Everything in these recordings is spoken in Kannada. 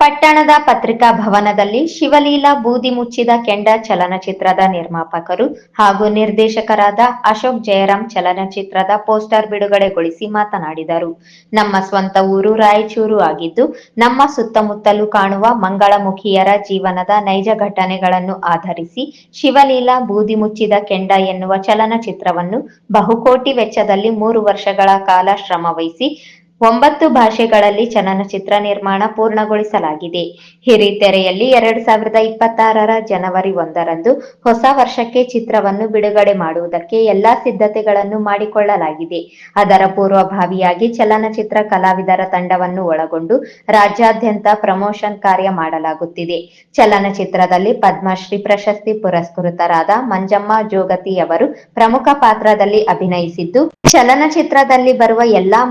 ಪಟ್ಟಣದ ಪತ್ರಿಕಾ ಭವನದಲ್ಲಿ ಶಿವಲೀಲಾ ಬೂದಿ ಮುಚ್ಚಿದ ಕೆಂಡ ಚಲನಚಿತ್ರದ ನಿರ್ಮಾಪಕರು ಹಾಗೂ ನಿರ್ದೇಶಕರಾದ ಅಶೋಕ್ ಜಯರಾಮ್ ಚಲನಚಿತ್ರದ ಪೋಸ್ಟರ್ ಬಿಡುಗಡೆಗೊಳಿಸಿ ಮಾತನಾಡಿದರು. ನಮ್ಮ ಸ್ವಂತ ಊರು ರಾಯಚೂರು ಆಗಿದ್ದು, ನಮ್ಮ ಸುತ್ತಮುತ್ತಲು ಕಾಣುವ ಮಂಗಳಮುಖಿಯರ ಜೀವನದ ನೈಜ ಘಟನೆಗಳನ್ನು ಆಧರಿಸಿ ಶಿವಲೀಲಾ ಬೂದಿ ಮುಚ್ಚಿದ ಕೆಂಡ ಎನ್ನುವ ಚಲನಚಿತ್ರವನ್ನು ಬಹುಕೋಟಿ ವೆಚ್ಚದಲ್ಲಿ ಮೂರು ವರ್ಷಗಳ ಕಾಲ ಶ್ರಮವಹಿಸಿ ಒಂಬತ್ತು ಭಾಷೆಗಳಲ್ಲಿ ಚಲನಚಿತ್ರ ನಿರ್ಮಾಣ ಪೂರ್ಣಗೊಳಿಸಲಾಗಿದೆ. ಹಿರಿತೆರೆಯಲ್ಲಿ ಎರಡ್ ಸಾವಿರದ ಇಪ್ಪತ್ತಾರರ ಜನವರಿ ಒಂದರಂದು ಹೊಸ ವರ್ಷಕ್ಕೆ ಚಿತ್ರವನ್ನು ಬಿಡುಗಡೆ ಮಾಡುವುದಕ್ಕೆ ಎಲ್ಲಾ ಸಿದ್ಧತೆಗಳನ್ನು ಮಾಡಿಕೊಳ್ಳಲಾಗಿದೆ. ಅದರ ಪೂರ್ವಭಾವಿಯಾಗಿ ಚಲನಚಿತ್ರ ಕಲಾವಿದರ ತಂಡವನ್ನು ಒಳಗೊಂಡು ರಾಜ್ಯಾದ್ಯಂತ ಪ್ರಮೋಷನ್ ಕಾರ್ಯ ಮಾಡಲಾಗುತ್ತಿದೆ. ಚಲನಚಿತ್ರದಲ್ಲಿ ಪದ್ಮಶ್ರೀ ಪ್ರಶಸ್ತಿ ಪುರಸ್ಕೃತರಾದ ಮಂಜಮ್ಮ ಜೋಗತಿಯವರು ಪ್ರಮುಖ ಪಾತ್ರದಲ್ಲಿ ಅಭಿನಯಿಸಿದ್ದು, ಚಲನಚಿತ್ರದಲ್ಲಿ ಬರುವ ಎಲ್ಲಾ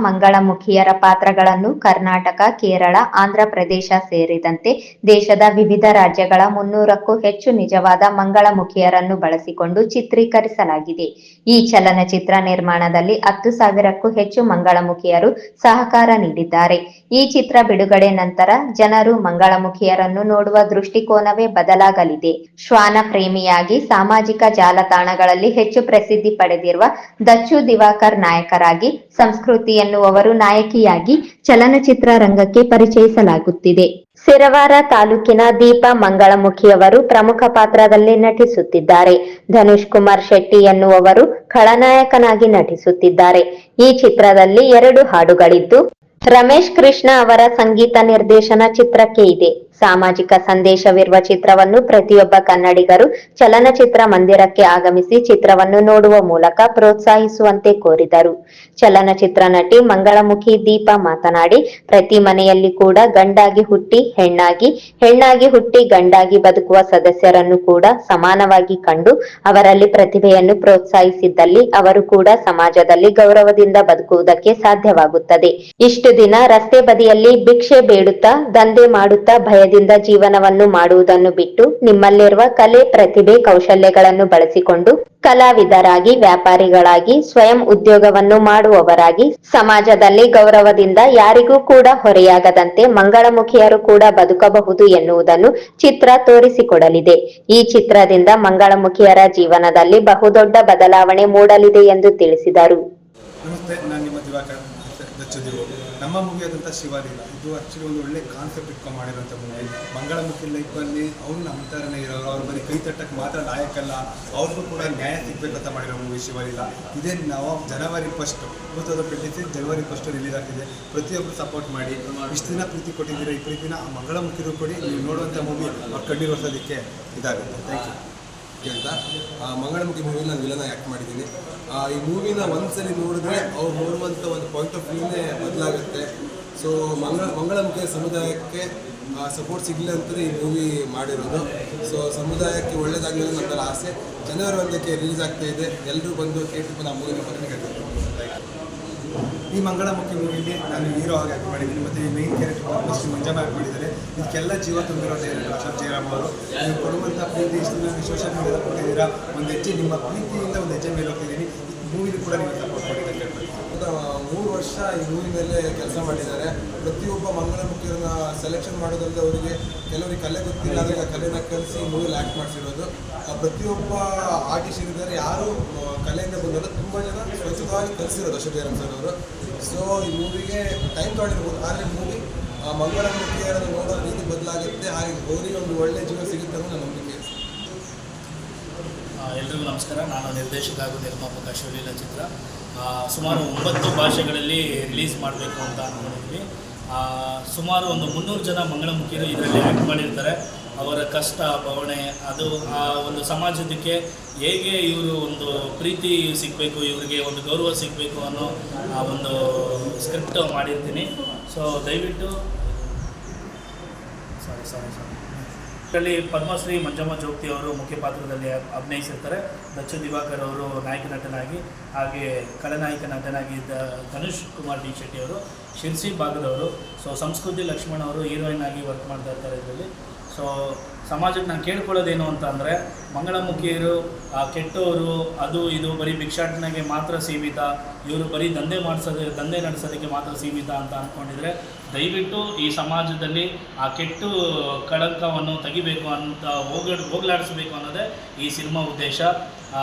ಮಂಗಳಮುಖಿಯರ ಪಾತ್ರಗಳನ್ನು ಕರ್ನಾಟಕ, ಕೇರಳ, ಆಂಧ್ರ ಪ್ರದೇಶ ಸೇರಿದಂತೆ ದೇಶದ ವಿವಿಧ ರಾಜ್ಯಗಳ ಮುನ್ನೂರಕ್ಕೂ ಹೆಚ್ಚು ನಿಜವಾದ ಮಂಗಳಮುಖಿಯರನ್ನು ಬಳಸಿಕೊಂಡು ಚಿತ್ರೀಕರಿಸಲಾಗಿದೆ. ಈ ಚಲನಚಿತ್ರ ನಿರ್ಮಾಣದಲ್ಲಿ ಹತ್ತು ಸಾವಿರಕ್ಕೂ ಹೆಚ್ಚು ಮಂಗಳಮುಖಿಯರು ಸಹಕಾರ ನೀಡಿದ್ದಾರೆ. ಈ ಚಿತ್ರ ಬಿಡುಗಡೆ ನಂತರ ಜನರು ಮಂಗಳಮುಖಿಯರನ್ನು ನೋಡುವ ದೃಷ್ಟಿಕೋನವೇ ಬದಲಾಗಲಿದೆ. ಶ್ವಾನ ಪ್ರೇಮಿಯಾಗಿ ಸಾಮಾಜಿಕ ಜಾಲತಾಣಗಳಲ್ಲಿ ಹೆಚ್ಚು ಪ್ರಸಿದ್ಧಿ ಪಡೆದಿರುವ ದಚ್ಚು ದಿವಾಕರ್ ನಾಯಕರಾಗಿ ಸಂಸ್ಕೃತಿ ಎನ್ನುವವರು ನಾಯಕಿಯಾಗಿ ಚಲನಚಿತ್ರ ರಂಗಕ್ಕೆ ಪರಿಚಯಿಸಲಾಗುತ್ತಿದೆ. ಸಿರವಾರ ತಾಲೂಕಿನ ದೀಪಾ ಮಂಗಳಮುಖಿಯವರು ಪ್ರಮುಖ ಪಾತ್ರದಲ್ಲಿ ನಟಿಸುತ್ತಿದ್ದಾರೆ. ಧನುಷ್ ಕುಮಾರ್ ಶೆಟ್ಟಿ ಎನ್ನುವವರು ಖಳನಾಯಕನಾಗಿ ನಟಿಸುತ್ತಿದ್ದಾರೆ. ಈ ಚಿತ್ರದಲ್ಲಿ ಎರಡು ಹಾಡುಗಳಿದ್ದು, ರಮೇಶ್ ಕೃಷ್ಣ ಅವರ ಸಂಗೀತ ನಿರ್ದೇಶನ ಚಿತ್ರಕ್ಕೆ ಇದೆ. ಸಾಮಾಜಿಕ ಸಂದೇಶವಿರುವ ಚಿತ್ರವನ್ನು ಪ್ರತಿಯೊಬ್ಬ ಕನ್ನಡಿಗರು ಚಲನಚಿತ್ರ ಮಂದಿರಕ್ಕೆ ಆಗಮಿಸಿ ಚಿತ್ರವನ್ನು ನೋಡುವ ಮೂಲಕ ಪ್ರೋತ್ಸಾಹಿಸುವಂತೆ ಕೋರಿದರು. ಚಲನಚಿತ್ರ ನಟಿ ಮಂಗಳಮುಖಿ ದೀಪಾ ಮಾತನಾಡಿ, ಪ್ರತಿ ಮನೆಯಲ್ಲಿ ಕೂಡ ಗಂಡಾಗಿ ಹುಟ್ಟಿ, ಹೆಣ್ಣಾಗಿ ಹೆಣ್ಣಾಗಿ ಹುಟ್ಟಿ, ಗಂಡಾಗಿ ಬದುಕುವ ಸದಸ್ಯರನ್ನು ಕೂಡ ಸಮಾನವಾಗಿ ಕಂಡು ಅವರಲ್ಲಿ ಪ್ರತಿಭೆಯನ್ನು ಪ್ರೋತ್ಸಾಹಿಸಿದ್ದಲ್ಲಿ ಅವರು ಕೂಡ ಸಮಾಜದಲ್ಲಿ ಗೌರವದಿಂದ ಬದುಕುವುದಕ್ಕೆ ಸಾಧ್ಯವಾಗುತ್ತದೆ. ಇಷ್ಟು ದಿನ ರಸ್ತೆ ಬದಿಯಲ್ಲಿ ಭಿಕ್ಷೆ ಬೇಡುತ್ತಾ, ದಂಧೆ ಮಾಡುತ್ತಾ ಭಯದಿಂದ ಜೀವನವನ್ನು ಮಾಡುವುದನ್ನು ಬಿಟ್ಟು ನಿಮ್ಮಲ್ಲಿರುವ ಕಲೆ, ಪ್ರತಿಭೆ, ಕೌಶಲ್ಯಗಳನ್ನು ಬಳಸಿಕೊಂಡು ಕಲಾವಿದರಾಗಿ, ವ್ಯಾಪಾರಿಗಳಾಗಿ, ಸ್ವಯಂ ಉದ್ಯೋಗವನ್ನು ಮಾಡುವವರಾಗಿ ಸಮಾಜದಲ್ಲಿ ಗೌರವದಿಂದ ಯಾರಿಗೂ ಕೂಡ ಹೊರೆಯಾಗದಂತೆ ಮಂಗಳಮುಖಿಯರು ಕೂಡ ಬದುಕಬಹುದು ಎನ್ನುವುದನ್ನು ಚಿತ್ರ ತೋರಿಸಿಕೊಡಲಿದೆ. ಈ ಚಿತ್ರದಿಂದ ಮಂಗಳಮುಖಿಯರ ಜೀವನದಲ್ಲಿ ಬಹುದೊಡ್ಡ ಬದಲಾವಣೆ ಮೂಡಲಿದೆ ಎಂದು ತಿಳಿಸಿದರು. ನಿಮ್ಮ ಮೂವಿ ಆದಂಥ ಶಿವಾಲೀಲ, ಇದು ಆ್ಯಕ್ಚುಲಿ ಒಂದು ಒಳ್ಳೆ ಕಾನ್ಸೆಪ್ಟ್ ಇಟ್ಕೊಂಡು ಮಾಡಿರೋಂಥ ಮೂವಿ ಮಂಗಳಮುಖಿ ಲೈಫಲ್ಲಿ ಅವ್ರು ನಮ್ಮ ಥರನೇ ಇರೋರು, ಅವ್ರ ಬರೀ ಕೈ ತಟ್ಟಕ್ಕೆ ಮಾತ್ರ ಲಾಯಕ್ಕಲ್ಲ ಅವ್ರಿಗೂ ಕೂಡ ನ್ಯಾಯ ಸಿಗಬೇಕಂತ ಮಾಡಿರೋ ಮೂವಿ ಶಿವಾಲೀಲ. ಇದೇ ನಾವು ಜನವರಿ ಫಸ್ಟ್ ಟೂ ಸಿಕ್ಸ್ ಜನವರಿ ಫಸ್ಟ್ ರಿಲೀಸ್ ಆಗ್ತಿದೆ. ಪ್ರತಿಯೊಬ್ಬರು ಸಪೋರ್ಟ್ ಮಾಡಿ, ಇಷ್ಟು ದಿನ ಪ್ರೀತಿ ಕೊಟ್ಟಿದ್ದೀರಾ, ಈ ಪ್ರೀತಿನ ಆ ಮಂಗಳಮುಖಿರು ಕೊಡಿ, ನೀವು ನೋಡುವಂಥ ಮೂವಿ ಅವ್ರು ಕಣ್ಣೀರು ಹೊಸೋದಕ್ಕೆ ಇದಾಗುತ್ತೆ. ಥ್ಯಾಂಕ್ ಯು ಅಂತ. ಆ, ಮಂಗಳಮುಖಿ ಮೂವಿಲಿ ನಾನು ವಿಲನ್ ಆ್ಯಕ್ಟ್ ಮಾಡಿದ್ದೀನಿ. ಈ ಮೂವಿನ ಒಂದ್ಸಲಿ ನೋಡಿದ್ರೆ ಅವ್ರು ನೋಡುವಂಥ ಒಂದು ಪಾಯಿಂಟ್ ಆಫ್ ವ್ಯೂನೇ ಬದಲಾಗುತ್ತೆ. ಸೊ ಮಂಗಳ ಮಂಗಳಮುಖಿ ಸಮುದಾಯಕ್ಕೆ ಸಪೋರ್ಟ್ ಸಿಗಲಿ ಅಂತಲೇ ಈ ಮೂವಿ ಮಾಡಿರೋದು. ಸೊ ಸಮುದಾಯಕ್ಕೆ ಒಳ್ಳೇದಾಗಲಿ ನನ್ನ ಆಸೆ. ಜನವರಿ ಒಂದಕ್ಕೆ ರಿಲೀಸ್ ಆಗ್ತಾ ಇದೆ. ಎಲ್ಲರೂ ಬಂದು ಥಿಯೇಟ್ರಿಗೆ ಆ ಮೂವಿನ ಕೇಳ್ತಾರೆ ಈ ಮಂಗಳಮುಖಿ ಮೂವಿಲಿ ನಾನು ಹೀರೋ ಆಗಿ ಆ್ಯಕ್ಟ್ ಮಾಡಿದ್ದೀನಿ. ಮತ್ತು ಈ main character first Manjamma act ಮಾಡಿದ್ದಾರೆ. ಇದಕ್ಕೆಲ್ಲ ಜೀವ ತುಂಬಿರೋ ಡೈರೆಕ್ಟರ್ ಅಶೋಕ್ ಜಯರಾಮ್ ಅವರು. ನೀವು ಕೊಡುವಂಥ ಪ್ರೀತಿ ಇಷ್ಟು ನಾನು ಸೋಷಿಯಲ್ ಕೊಟ್ಟಿದ್ದೀರಾ? ಒಂದು ಹೆಜ್ಜೆ ನಿಮ್ಮ ಪ್ರೀತಿಯಿಂದ ಒಂದು ಹೆಜ್ಜೆ ಮೇಲೆ ಹೋಗ್ತಿದ್ದೀನಿ ಮೂವಿಲಿ ಕೂಡ ನೀವು ಸಪೋರ್ಟ್ ಮೂರು ವರ್ಷ ಈ ಮೂವಿ ಮೇಲೆ ಕೆಲಸ ಮಾಡಿದ್ದಾರೆ. ಪ್ರತಿಯೊಬ್ಬ ಮಂಗಳಮುಖಿಯರನ್ನ ಸೆಲೆಕ್ಷನ್ ಮಾಡೋದ್ರಿಂದ ಅವರಿಗೆ ಕೆಲವರಿಗೆ ಕಲೆ ಗೊತ್ತಿಲ್ಲ ಅಂದರೆ ಆ ಕಲೆನ ಕಲಿಸಿ ಮೂವಿಲಿ ಆ್ಯಕ್ಟ್ ಮಾಡಿಸಿರೋದು. ಪ್ರತಿಯೊಬ್ಬ ಆರ್ಟಿಸ್ಟ್ ಇದ್ದಾರೆ. ಯಾರು ಕಲೆಯಿಂದ ಬಂದವರು ತುಂಬ ಜನ ಸ್ವಚ್ಛವಾಗಿ ಕಲಿಸಿರೋದು ಅಶೋಕ್ ಜಯರಾಮ್ ಸರ್ ಅವರು. ಸೊ ಈ ಮೂವಿಗೆ ಟೈಮ್ ತೊಗೊಂಡಿರ್ಬೋದು. ಆದರೆ ಮೂವಿ ಆ ಮಂಗಳಮುಖಿಯರನ್ನು ನೋಡೋ ರೀತಿ ಬದಲಾಗುತ್ತೆ. ಹಾಗೆ ಗೌರಿ ಒಂದು ಒಳ್ಳೆ ಜೀವ ಸಿಗುತ್ತೆ ಅನ್ನೋ ನನ್ನ ನಂಬಿಕೆ. ಎಲ್ರಿಗೂ ನಮಸ್ಕಾರ. ನಾನು ನಿರ್ದೇಶಕ ಹಾಗೂ ನಿರ್ಮಾಪಕ ಶಿವಲೀಲ ಚಿತ್ರ. ಸುಮಾರು ಒಂಬತ್ತು ಭಾಷೆಗಳಲ್ಲಿ ರಿಲೀಸ್ ಮಾಡಬೇಕು ಅಂತ ಅನ್ಕೊಂಡಿದ್ವಿ ಸುಮಾರು ಒಂದು ಮುನ್ನೂರು ಜನ ಮಂಗಳಮುಖಿಯರು ಇದರಲ್ಲಿ ಆ್ಯಕ್ಟ್ ಮಾಡಿರ್ತಾರೆ. ಅವರ ಕಷ್ಟ, ಭಾವನೆ, ಅದು ಆ ಒಂದು ಸಮಾಜದಕ್ಕೆ ಹೇಗೆ ಇವರು ಒಂದು ಪ್ರೀತಿ ಸಿಗಬೇಕು, ಇವರಿಗೆ ಒಂದು ಗೌರವ ಸಿಗಬೇಕು ಅನ್ನೋ ಆ ಒಂದು ಸ್ಕ್ರಿಪ್ಟ್ ಮಾಡಿರ್ತೀನಿ. ಸೊ ದಯವಿಟ್ಟು ಸಾರಿ ಸಾರಿ ಸಾರಿ ಇದರಲ್ಲಿ ಪದ್ಮಶ್ರೀ ಮಂಜಮ್ಮ ಜೋಗ್ತಿ ಅವರು ಮುಖ್ಯ ಪಾತ್ರದಲ್ಲಿ ಅಭಿನಯಿಸಿರ್ತಾರೆ. ದಚ್ಚು ದಿವಾಕರ್ ಅವರು ನಾಯಕ ನಟನಾಗಿ, ಹಾಗೆ ಖಳನಾಯಕ ನಟನಾಗಿ ಧನುಷ್ ಕುಮಾರ್ ಡಿ ಶೆಟ್ಟಿ ಅವರು, ಶಿರ್ಸಿ ಭಾಗದವರು. ಸೊ ಸಂಸ್ಕೃತಿ ಲಕ್ಷ್ಮಣ್ ಅವರು ಹೀರೋಯಿನ್ ಆಗಿ ವರ್ಕ್ ಮಾಡ್ತಾ ಇರ್ತಾರೆ ಇದರಲ್ಲಿ. ಸೊ ಸಮಾಜಕ್ಕೆ ನಾನು ಕೇಳ್ಕೊಳ್ಳೋದೇನು ಅಂತ ಅಂದರೆ ಮಂಗಳಮುಖಿಯರು ಆ, ಕೆಟ್ಟವರು ಅದು ಇದು ಬರೀ ಭಿಕ್ಷಾಟನೆಗೆ ಮಾತ್ರ ಸೀಮಿತ ಇವರು ಬರೀ ದಂಧೆ ಮಾಡಿಸೋದು ದಂಧೆ ನಡೆಸೋದಕ್ಕೆ ಮಾತ್ರ ಸೀಮಿತ ಅಂತ ಅಂದ್ಕೊಂಡಿದ್ರೆ ದಯವಿಟ್ಟು ಈ ಸಮಾಜದಲ್ಲಿ ಆ ಕೆಟ್ಟು ಕಳಂಕವನ್ನು ತೆಗಿಬೇಕು ಅಂತ ಹೋಗ್ಲಾಡಿಸ್ಬೇಕು ಅನ್ನೋದೇ ಈ ಸಿನಿಮಾ ಉದ್ದೇಶ.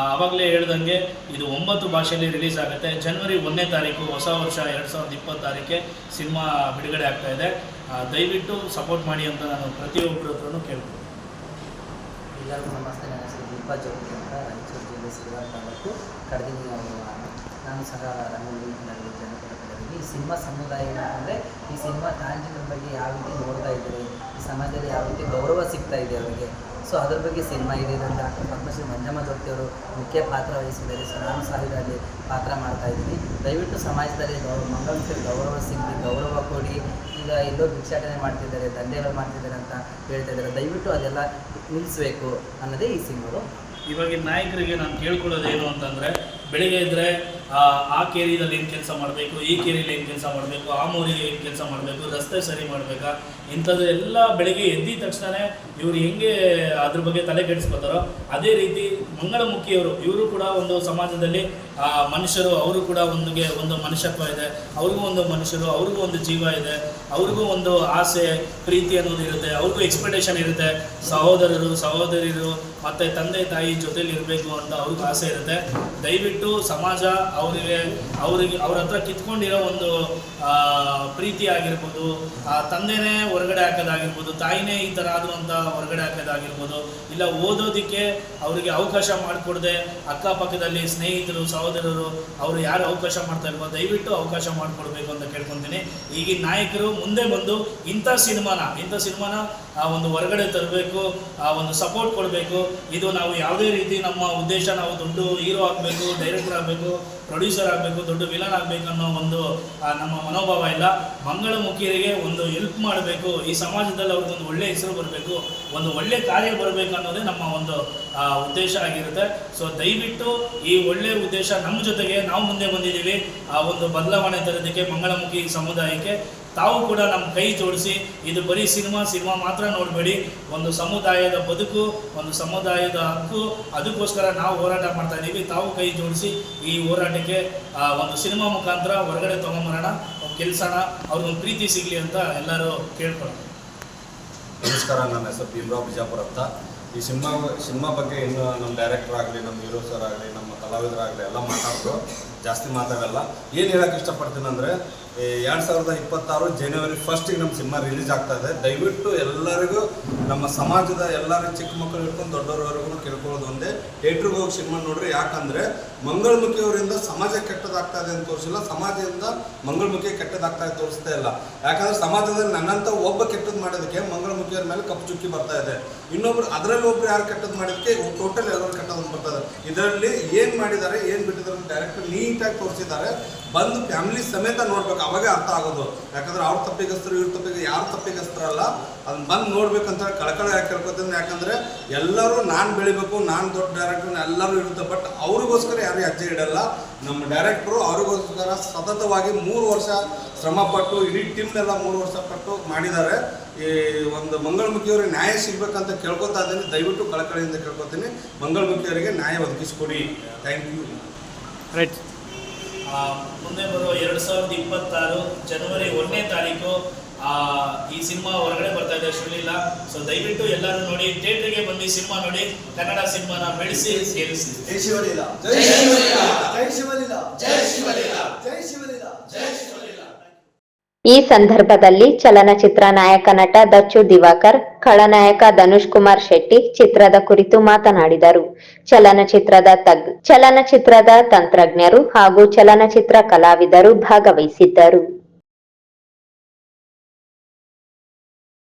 ಆವಾಗಲೇ ಹೇಳ್ದಂಗೆ ಇದು ಒಂಬತ್ತು ಭಾಷೆಯಲ್ಲಿ ರಿಲೀಸ್ ಆಗುತ್ತೆ. ಜನವರಿ ಒಂದನೇ ತಾರೀಕು ಹೊಸ ವರ್ಷ ಎರಡು ಸಾವಿರದ ಇಪ್ಪತ್ತಾರಕ್ಕೆ ಸಿನಿಮಾ ಬಿಡುಗಡೆ ಆಗ್ತಾ ಇದೆ. ದಯವಿಟ್ಟು ಸಪೋರ್ಟ್ ಮಾಡಿ ಅಂತ ನಾನು ಪ್ರತಿಯೊಬ್ಬರ ಹತ್ರನೂ ಕೇಳ್ತೀನಿ. ಎಲ್ಲರಿಗೂ ನಮಸ್ತೆ. ನನ್ನ ಹೆಸರು ದೀಪಾ ಜ್ಯೋತಿ ಅಂತ ರಾಯಚೂರು ಜಿಲ್ಲೆ ಸಿಲ್ವಾರ್ ತಾಲೂಕು ಕಡದಿನಿ ನಾನು ಸಹ ರಂಗೋಲಿ ಜನಪದ ಕಲಾವಿದೆ ಈ ಸಿನಿಮಾ ಸಮುದಾಯ ಏನಂದರೆ ಈ ಸಿನಿಮಾ ತಾಂಜಿನ ಬಗ್ಗೆ ಯಾವ ರೀತಿ ನೋಡ್ತಾ ಇದ್ದಾರೆ, ಈ ಸಮಾಜದಲ್ಲಿ ಯಾವ ರೀತಿ ಗೌರವ ಸಿಗ್ತಾ ಇದೆ ಅವರಿಗೆ ಸೊ ಅದ್ರ ಬಗ್ಗೆ ಸಿನಿಮಾ ಇದೆ ಡಾಕ್ಟರ್ ಪದ್ಮಶ್ರೀ ಮಂಜಮ್ಮ ಜೋತಿ ಅವರು ಮುಖ್ಯ ಪಾತ್ರ ವಹಿಸಿದ್ದಾರೆ. ಸೊ ನಾನು ಪಾತ್ರ ಮಾಡ್ತಾ ಇದ್ದೀನಿ. ದಯವಿಟ್ಟು ಸಮಾಜದಲ್ಲಿ ಗೌರವ ಮಂಗಳೂರು ಗೌರವ ಸಿಗಲಿ, ಗೌರವ ಕೊಡಿ. ಈಗ ಎಲ್ಲೋ ಭಿಕ್ಷಾಟನೆ ಮಾಡ್ತಿದ್ದಾರೆ, ದಂಧೆಗಳು ಮಾಡ್ತಿದ್ದಾರೆ ಅಂತ ಹೇಳ್ತಾ ಇದ್ದಾರೆ. ದಯವಿಟ್ಟು ಅದೆಲ್ಲ ನಿಲ್ಲಿಸಬೇಕು ಅನ್ನೋದೇ ಈ ಸಿನಿಮಾದು. ಇವಾಗಿನ ನಾಯಕರಿಗೆ ನಾನು ಕೇಳ್ಕೊಳ್ಳೋದೇನು ಅಂತಂದರೆ ಬೆಳಿಗ್ಗೆ ಇದ್ದರೆ ಆ ಕೇರಿಯಲ್ಲಿ ಏನು ಕೆಲಸ ಮಾಡಬೇಕು ಈ ಕೇರಿಯಲ್ಲಿ ಏನು ಕೆಲಸ ಮಾಡಬೇಕು ಆ ಮೂರಿಗೆ ಏನು ಕೆಲಸ ಮಾಡಬೇಕು ರಸ್ತೆ ಸರಿ ಮಾಡಬೇಕಾ? ಇಂಥದ್ದು ಎಲ್ಲ ಬೆಳಿಗ್ಗೆ ಎದ್ದಿದ ತಕ್ಷಣ ಇವರು ಹೆಂಗೆ ಅದ್ರ ಬಗ್ಗೆ ತಲೆ ಕೆಡಿಸ್ಕೋತಾರೋ ಅದೇ ರೀತಿ ಮಂಗಳಮುಖಿಯವರು ಇವರು ಕೂಡ ಒಂದು ಸಮಾಜದಲ್ಲಿ ಆ, ಮನುಷ್ಯರು ಅವರು ಕೂಡ ಒಂದಿಗೆ ಒಂದು ಮನುಷ್ಯತ್ವ ಇದೆ ಅವ್ರಿಗೂ ಒಂದು ಮನುಷ್ಯರು ಅವ್ರಿಗೂ ಒಂದು ಜೀವ ಇದೆ ಅವ್ರಿಗೂ ಒಂದು ಆಸೆ ಪ್ರೀತಿ ಅನ್ನೋದು ಇರುತ್ತೆ ಅವ್ರಿಗೂ ಎಕ್ಸ್ಪೆಕ್ಟೇಷನ್ ಇರುತ್ತೆ. ಸಹೋದರರು ಸಹೋದರಿಯರು ಮತ್ತು ತಂದೆ ತಾಯಿ ಜೊತೆಲಿ ಇರಬೇಕು ಅಂತ ಅವ್ರಿಗೂ ಆಸೆ ಇರುತ್ತೆ. ದಯವಿಟ್ಟು ಸಮಾಜ ಅವರಿಗೆ ಅವರಿಗೆ, ಅವ್ರ ಹತ್ರ ಕಿತ್ಕೊಂಡಿರೋ ಒಂದು ಪ್ರೀತಿ ಆಗಿರ್ಬೋದು, ಆ, ತಂದೆನೇ ಹೊರಗಡೆ ಹಾಕೋದಾಗಿರ್ಬೋದು, ತಾಯಿನೇ ಈ ಥರ ಆದರು ಹೊರಗಡೆ ಹಾಕೋದಾಗಿರ್ಬೋದು, ಇಲ್ಲ ಓದೋದಕ್ಕೆ ಅವರಿಗೆ ಅವಕಾಶ ಮಾಡಿಕೊಡದೆ, ಅಕ್ಕಪಕ್ಕದಲ್ಲಿ ಸ್ನೇಹಿತರು, ಸಹೋದರರು, ಅವರು ಯಾರು ಅವಕಾಶ ಮಾಡ್ತಾ ಇಲ್ವೋ, ದಯವಿಟ್ಟು ಅವಕಾಶ ಮಾಡಿಕೊಡ್ಬೇಕು ಅಂತ ಕೇಳ್ಕೊತೀನಿ. ಈಗಿನ ನಾಯಕರು ಮುಂದೆ ಬಂದು ಇಂಥ ಸಿನಿಮಾನ ಇಂಥ ಸಿನಿಮಾನ, ಆ, ಒಂದು ಹೊರಗಡೆ ತರಬೇಕು, ಆ, ಒಂದು ಸಪೋರ್ಟ್ ಕೊಡಬೇಕು. ಇದು ನಾವು ಯಾವುದೇ ರೀತಿ ನಮ್ಮ ಉದ್ದೇಶ, ನಾವು ದುಡ್ಡು ಹೀರೋ ಆಗಬೇಕು ಡೈರೆಕ್ಟರ್ ಆಗಬೇಕು, ಪ್ರೊಡ್ಯೂಸರ್ ಆಗಬೇಕು, ದೊಡ್ಡ ವಿಲನ್ ಆಗಬೇಕು ಅನ್ನೋ ಒಂದು ನಮ್ಮ ಮನೋಭಾವ ಇಲ್ಲ. ಮಂಗಳಮುಖಿಯರಿಗೆ ಒಂದು ಹೆಲ್ಪ್ ಮಾಡಬೇಕು. ಈ ಸಮಾಜದಲ್ಲಿ ಅವ್ರಿಗೊಂದು ಒಳ್ಳೆ ಹೆಸರು ಬರಬೇಕು, ಒಂದು ಒಳ್ಳೆ ಕಾರ್ಯ ಬರಬೇಕು ಅನ್ನೋದೇ ನಮ್ಮ ಒಂದು ಉದ್ದೇಶ ಆಗಿರುತ್ತೆ. ಸೊ ದಯವಿಟ್ಟು ಈ ಒಳ್ಳೆ ಉದ್ದೇಶ ನಮ್ಮ ಜೊತೆಗೆ ನಾವು ಮುಂದೆ ಬಂದಿದ್ದೀವಿ. ಆ ಒಂದು ಬದಲಾವಣೆ ತರೋದಕ್ಕೆ ಮಂಗಳಮುಖಿ ಸಮುದಾಯಕ್ಕೆ ತಾವು ಕೂಡ ನಮ್ಮ ಕೈ ಜೋಡಿಸಿ, ಇದು ಬರೀ ಸಿನಿಮಾ ಸಿನಿಮಾ ಮಾತ್ರ ನೋಡಬೇಡಿ. ಒಂದು ಸಮುದಾಯದ ಬದುಕು, ಒಂದು ಸಮುದಾಯದ ಹಕ್ಕು, ಅದಕ್ಕೋಸ್ಕರ ನಾವು ಹೋರಾಟ ಮಾಡ್ತಾ ಇದ್ದೀವಿ ತಾವು ಕೈ ಜೋಡಿಸಿ ಈ ಹೋರಾಟಕ್ಕೆ ಒಂದು ಸಿನಿಮಾ ಮುಖಾಂತರ ಹೊರಗಡೆ ತೊಗೊಂಬರೋಣ. ಕೆಲಸಣ ಅವ್ರಿಗೊಂದು ಪ್ರೀತಿ ಸಿಗಲಿ ಅಂತ ಎಲ್ಲರೂ ಕೇಳ್ಕೊಳ್ಳೋಣ. ನಮಸ್ಕಾರ, ನನ್ನ ಹೆಸರು ಭೀಮರಾವ್ ಬಿಜಾಪುರ ಅಂತ. ಈ ಸಿನಿಮಾ ಸಿನಿಮಾ ಬಗ್ಗೆ ಇನ್ನು ನಮ್ಮ ಡೈರೆಕ್ಟರ್ ಆಗಲಿ, ನಮ್ಮ ಹೀರೋ ಸರ್ ಆಗಲಿ, ನಮ್ಮ ಕಲಾವಿದರಾಗಲಿ ಎಲ್ಲ ಮಾತಾಡೋದು ಜಾಸ್ತಿ ಮಾತಾಡಲ್ಲ. ಏನು ಹೇಳೋಕ್ಕೆ ಇಷ್ಟಪಡ್ತೀನಿ ಅಂದರೆ ಎರಡು ಸಾವಿರದ ಇಪ್ಪತ್ತಾರು ಜನವರಿ ಫಸ್ಟಿಗೆ ನಮ್ಮ ಸಿನಿಮಾ ರಿಲೀಸ್ ಆಗ್ತಾ ಇದೆ. ದಯವಿಟ್ಟು ಎಲ್ಲರಿಗೂ, ನಮ್ಮ ಸಮಾಜದ ಎಲ್ಲರೂ ಚಿಕ್ಕ ಮಕ್ಕಳು ಹಿಡ್ಕೊಂಡು ದೊಡ್ಡವರವರೆಗೂ ಕೇಳ್ಕೊಳ್ಳೋದು ಒಂದೇ. ಥಿಯೇಟ್ರಿಗೆ ಹೋಗಿ ಸಿನಿಮಾ ನೋಡ್ರಿ. ಯಾಕಂದರೆ ಮಂಗಳಮುಖಿಯವರಿಂದ ಸಮಾಜ ಕೆಟ್ಟದಾಗ್ತಾ ಇದೆ ಅಂತ ತೋರಿಸಿಲ್ಲ. ಸಮಾಜದಿಂದ ಮಂಗಳಮುಖಿ ಕೆಟ್ಟದಾಗ್ತಾ ಇದೆ ತೋರಿಸ್ತಾ ಇಲ್ಲ. ಯಾಕಂದ್ರೆ, ಸಮಾಜದಲ್ಲಿ ನನ್ನಂತ ಒಬ್ಬ ಕೆಟ್ಟದ್ದು ಮಾಡೋದಕ್ಕೆ ಮಂಗಳಮುಖಿಯವ್ರ ಮೇಲೆ ಕಪ್ಪು ಚುಕ್ಕಿ ಬರ್ತಾ ಇದೆ. ಇನ್ನೊಬ್ರು, ಅದರಲ್ಲಿ ಒಬ್ರು ಯಾರು ಕೆಟ್ಟದ್ದು ಮಾಡಿದಕ್ಕೆ ಟೋಟಲ್ ಎಲ್ಲರೂ ಕೆಟ್ಟದ್ದು ಬರ್ತಾ ಇದೆ. ಇದರಲ್ಲಿ ಏನು ಮಾಡಿದ್ದಾರೆ ಏನು ಬಿಟ್ಟಿದ್ದಾರೆ ಡೈರೆಕ್ಟ್ ನೀಟಾಗಿ ತೋರಿಸಿದ್ದಾರೆ. ಬಂದು ಫ್ಯಾಮಿಲಿ ಸಮೇತ ನೋಡ್ಬೇಕು, ಅವಾಗೇ ಅರ್ಥ ಆಗೋದು. ಯಾಕಂದ್ರೆ ಅವ್ರ ತಪ್ಪಿಗಸ್ತರು, ಇವ್ರ ತಪ್ಪಿಗೆ ಯಾರು ತಪ್ಪಿಗಸ್ತರಲ್ಲ ಅದನ್ನ ಬಂದು ನೋಡ್ಬೇಕಂತ ಕಳ್ಕಳ ಯಾಕೆ ಕೇಳ್ಕೊತೀನಿ ಯಾಕಂದ್ರೆ ಎಲ್ಲರೂ ನಾನು ಬೆಳಿಬೇಕು, ನಾನು ದೊಡ್ಡ ಡೈರೆಕ್ಟರ್ ಎಲ್ಲರೂ ಇರುತ್ತೆ ಬಟ್ ಅವ್ರಿಗೋಸ್ಕರ ಯಾರು ಹೆಜ್ಜೆ ಇಡಲ್ಲ. ನಮ್ಮ ಡೈರೆಕ್ಟ್ರು ಅವ್ರಿಗೋಸ್ಕರ ಸತತವಾಗಿ ಮೂರು ವರ್ಷ ಶ್ರಮ ಪಟ್ಟು, ಇಡೀ ಟೀಮ್ ಎಲ್ಲ ಮೂರು ವರ್ಷ ಪಟ್ಟು ಮಾಡಿದ್ದಾರೆ. ಈ ಒಂದು ಮಂಗಳಮುಖಿಯವ್ರಿಗೆ ನ್ಯಾಯ ಸಿಗ್ಬೇಕಂತ ಕೇಳ್ಕೊತಾ ಇದ್ದೀನಿ. ದಯವಿಟ್ಟು ಕಳಕಳಿಯಿಂದ ಕೇಳ್ಕೊತೀನಿ. ಮಂಗಳಮುಖಿಯವರಿಗೆ ನ್ಯಾಯ ಒದಗಿಸ್ಕೊಡಿ. ಥ್ಯಾಂಕ್ ಯು ರೈಟ್ ಮುಂದೆ ಬರುವ ಎರಡು ಸಾವಿರದ ಇಪ್ಪತ್ತಾರು ಜನವರಿ ಒಂದನೇ ತಾರೀಕು ಆ, ಈ ಸಿನಿಮಾ ಹೊರಗಡೆ ಬರ್ತಾ ಇದೆ ಶ್ರೀಲೀಲಾ ಸೊ ದಯವಿಟ್ಟು ಎಲ್ಲರೂ ನೋಡಿ ಥಿಯೇಟ್ರಿಗೆ ಬಂದು ಸಿನಿಮಾ ನೋಡಿ ಕನ್ನಡ ಸಿನಿಮಾನ ಬೆಳೆಸಿ ಸೇರಿಸಿ. ಜೈ ಶಿವಲೀಲ ಜೈ ಶಿವಲೀಲ. ಜೈ ಶಿವಲೀಲ. ಜೈ ಶಿವಲೀಲ. ಜೈ ಶಿವಲೀಲಾ. ಜೈ ಶಿವಲೀಲಾ. ಈ ಸಂದರ್ಭದಲ್ಲಿ ಚಲನಚಿತ್ರ ನಾಯಕ ನಟ ದಚ್ಚು ದಿವಾಕರ್, ಖಳನಾಯಕ ಧನುಷ್ ಕುಮಾರ್ ಶೆಟ್ಟಿ ಚಿತ್ರದ ಕುರಿತು ಮಾತನಾಡಿದರು. ಚಲನಚಿತ್ರದ ತಗ್, ಚಲನಚಿತ್ರದ ತಂತ್ರಜ್ಞರು ಹಾಗೂ ಚಲನಚಿತ್ರ ಕಲಾವಿದರು ಭಾಗವಹಿಸಿದ್ದರು.